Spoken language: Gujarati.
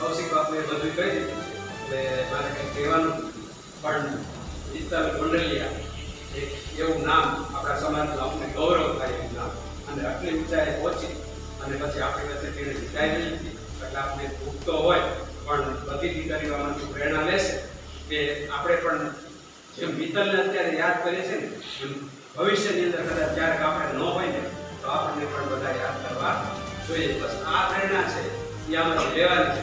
આપને બધું કહી દીધું. એટલે મારે કંઈ કહેવાનું પણ શીતલ ગોંડલિયા એવું નામ આપણા સમાજનું અમને ગૌરવ થાય એવું નામ. અને આટલી ઊંચાઈ પહોંચી અને પછી આપણી વચ્ચે તેણે જીતાઈ નહીં એટલે આપણે દુઃખ તો હોય, પણ બધી દીકરીઓમાંથી પ્રેરણા લેશે કે આપણે પણ જેમ મિત્તલને અત્યારે યાદ કરીએ છીએ ને ભવિષ્યની અંદર કદાચ ક્યારેક આપણે ન હોય ને, તો આપણને પણ બધા યાદ કરવા જોઈએ. બસ આ પ્રેરણા છે, એ આમાંથી લેવાની છે.